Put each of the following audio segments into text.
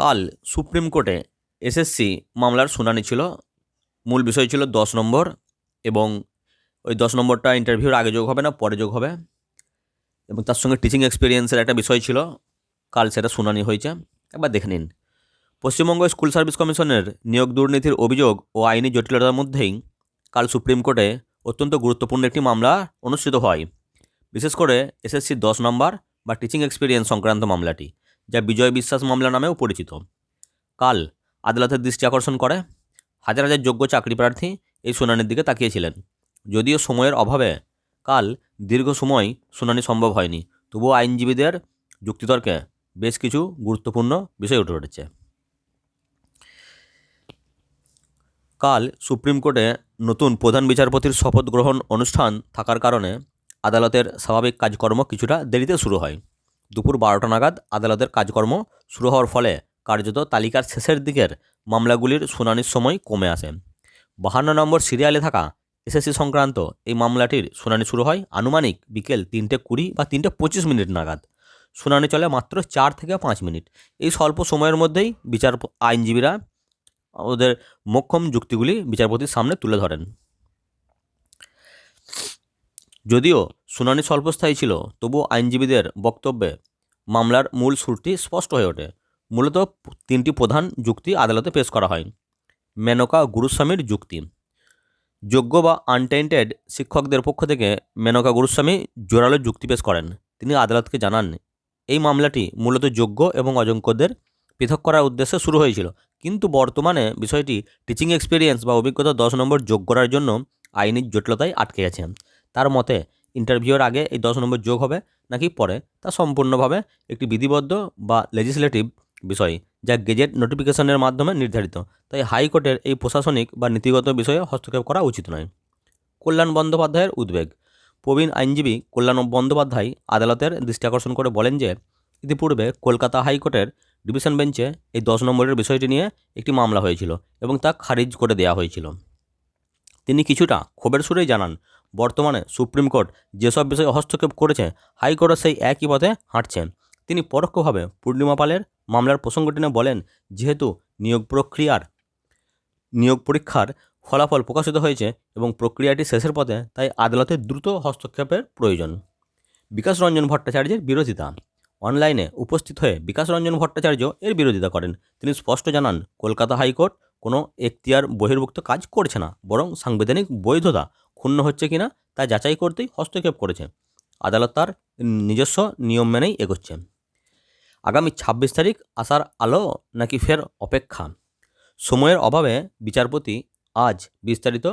কাল সুপ্রিম কোর্টে এসএসসি মামলার শুনানি ছিল। মূল বিষয় ছিল দশ নম্বর এবং ওই দশ নম্বরটা ইন্টারভিউর আগে যোগ হবে না, পরে যোগ হবে। এবং তার সঙ্গে টিচিং এক্সপিরিয়েন্সের একটা বিষয় ছিল, কাল সেটা শুনানি হয়েছে। একবার দেখে নিন। পশ্চিমবঙ্গ স্কুল সার্ভিস কমিশনের নিয়োগ দুর্নীতির অভিযোগ ও আইনি জটিলতার মধ্যেই কাল সুপ্রিম কোর্টে অত্যন্ত গুরুত্বপূর্ণ একটি মামলা অনুষ্ঠিত হয়। বিশেষ করে এসএসসি দশ নম্বর বা টিচিং এক্সপিরিয়েন্স সংক্রান্ত মামলাটি। যা বিজয় বিশ্বাস মামলা নামেও পরিচিত। কাল আদালতের দৃষ্টি আকর্ষণ করে। হাজার হাজার যোগ্য চাকরি প্রার্থী এই শুনানির দিকে তাকিয়েছিলেন। যদিও সময়ের অভাবে কাল দীর্ঘ সময় শুনানি সম্ভব হয়নি, তবুও আইনজীবীদের যুক্তিতর্কে বেশ কিছু গুরুত্বপূর্ণ বিষয় উঠে উঠেছে। কাল সুপ্রিম কোর্টে নতুন প্রধান বিচারপতির শপথ গ্রহণ অনুষ্ঠান থাকার কারণে আদালতের স্বাভাবিক কাজকর্ম কিছুটা দেরিতে শুরু হয়। দুপুর বারোটা নাগাদ আদালতের কাজকর্ম শুরু হওয়ার ফলে কার্যত তালিকার শেষের দিকের মামলাগুলির শুনানির সময় কমে আসে। বাহান্ন নম্বর সিরিয়ালে থাকা এসএসসি সংক্রান্ত এই মামলাটির শুনানি শুরু হয় আনুমানিক বিকেল তিনটে কুড়ি বা তিনটে পঁচিশ মিনিট নাগাদ। শুনানি চলে মাত্র চার থেকে পাঁচ মিনিট। এই স্বল্প সময়ের মধ্যেই বিচার আইনজীবীরা ওদের মোক্ষম যুক্তিগুলি বিচারপতির সামনে তুলে ধরেন। যদিও শুনানি স্বল্পস্থায়ী ছিল তবুও আইনজীবীদের বক্তব্যে মামলার মূল সুরটি স্পষ্ট হয়ে ওঠে। মূলত তিনটি প্রধান যুক্তি আদালতে পেশ করা হয়। মেনকা গুরুস্বামীর যুক্তি। যোগ্য বা আনটেন্টেড শিক্ষকদের পক্ষ থেকে মেনকা গুরুস্বামী জোরালো যুক্তি পেশ করেন। তিনি আদালতকে জানান, এই মামলাটি মূলত যোগ্য এবং অযোগ্যদের পৃথক করার উদ্দেশ্যে শুরু হয়েছিল। কিন্তু বর্তমানে বিষয়টি টিচিং এক্সপিরিয়েন্স বা অভিজ্ঞতা দশ নম্বর যোগ করার জন্য আইনি জটিলতায় আটকে গেছে তার মতে ইন্টারভিউর আগে এই দশ নম্বর যোগ হবে, নাকি পরে তা সম্পূর্ণভাবে একটি বিধিবদ্ধ বা লেজিসলেটিভ বিষয় যা গেজেট নোটিফিকেশনের মাধ্যমে নির্ধারিত। তাই হাইকোর্টের এই প্রশাসনিক বা নীতিগত বিষয়ে হস্তক্ষেপ করা উচিত নয়। কল্যাণ বন্দ্যোপাধ্যায়ের উদ্বেগ। প্রবীণ আইনজীবী কল্যাণ বন্দ্যোপাধ্যায় আদালতের দৃষ্টি আকর্ষণ করে বলেন যে, ইতিপূর্বে কলকাতা হাইকোর্টের ডিভিশন বেঞ্চে এই দশ নম্বরের বিষয়টি নিয়ে একটি মামলা হয়েছিল এবং তা খারিজ করে দেওয়া হয়েছিল। তিনি কিছুটা ক্ষোভের সুরেই জানান বর্তমানে সুপ্রিম কোর্ট যেসব বিষয়ে হস্তক্ষেপ করেছে, হাইকোর্টও সেই একই পথে হাঁটছেন তিনি পরোক্ষভাবে পূর্ণিমা পালের মামলার প্রসঙ্গটি নিয়ে বলেন, যেহেতু নিয়োগ প্রক্রিয়ার, নিয়োগ পরীক্ষার ফলাফল প্রকাশিত হয়েছে এবং প্রক্রিয়াটি শেষের পথে, তাই আদালতের দ্রুত হস্তক্ষেপের প্রয়োজন। বিকাশ রঞ্জন ভট্টাচার্যের বিরোধিতা। অনলাইনে উপস্থিত হয়ে বিকাশ রঞ্জন ভট্টাচার্য এর বিরোধিতা করেন। তিনি স্পষ্ট জানান, কলকাতা হাইকোর্ট কোনো এখতিয়ার বহির্ভুক্ত কাজ করছে না, বরং সাংবিধানিক বৈধতা ক্ষুণ্ণ হচ্ছে কিনা তা যাচাই করতেই হস্তক্ষেপ করেছে। আদালত তার নিজস্ব নিয়ম মেনেই এগোচ্ছে। আগামী ছাব্বিশ তারিখ আসার আলো নাকি ফের অপেক্ষা? সময়ের অভাবে বিচারপতি আজ বিস্তারিত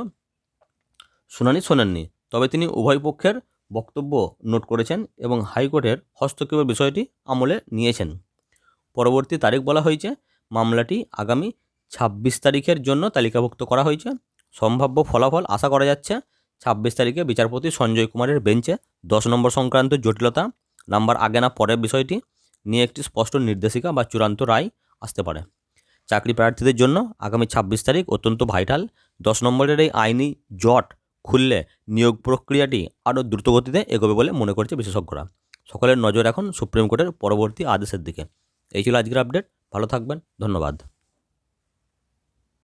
শুনানি শোনেননি, তবে তিনি উভয় পক্ষের বক্তব্য নোট করেছেন এবং হাইকোর্টের হস্তক্ষেপের বিষয়টি আমলে নিয়েছেন। পরবর্তী তারিখ বলা হয়েছে, মামলাটি আগামী ছাব্বিশ তারিখের জন্য তালিকাভুক্ত করা হয়েছে। সম্ভাব্য ফলাফল আশা করা যাচ্ছে ছাব্বিশ তারিখে বিচারপতি সঞ্জয় কুমারের বেঞ্চে দশ নম্বর সংক্রান্ত জটিলতা, নাম্বার আগে না পরের বিষয়টি নিয়ে একটি স্পষ্ট নির্দেশিকা বা চূড়ান্ত রায় আসতে পারে। চাকরি প্রার্থীদের জন্য আগামী ছাব্বিশ তারিখ অত্যন্ত ভাইটাল। দশ নম্বরের এই আইনি জট খুললে নিয়োগ প্রক্রিয়াটি আরও দ্রুতগতিতে এগোবে বলে মনে করছে বিশেষজ্ঞরা। সকলের নজর এখন সুপ্রিম কোর্টের পরবর্তী আদেশের দিকে। এই ছিল আজকের আপডেট। ভালো থাকবেন। ধন্যবাদ।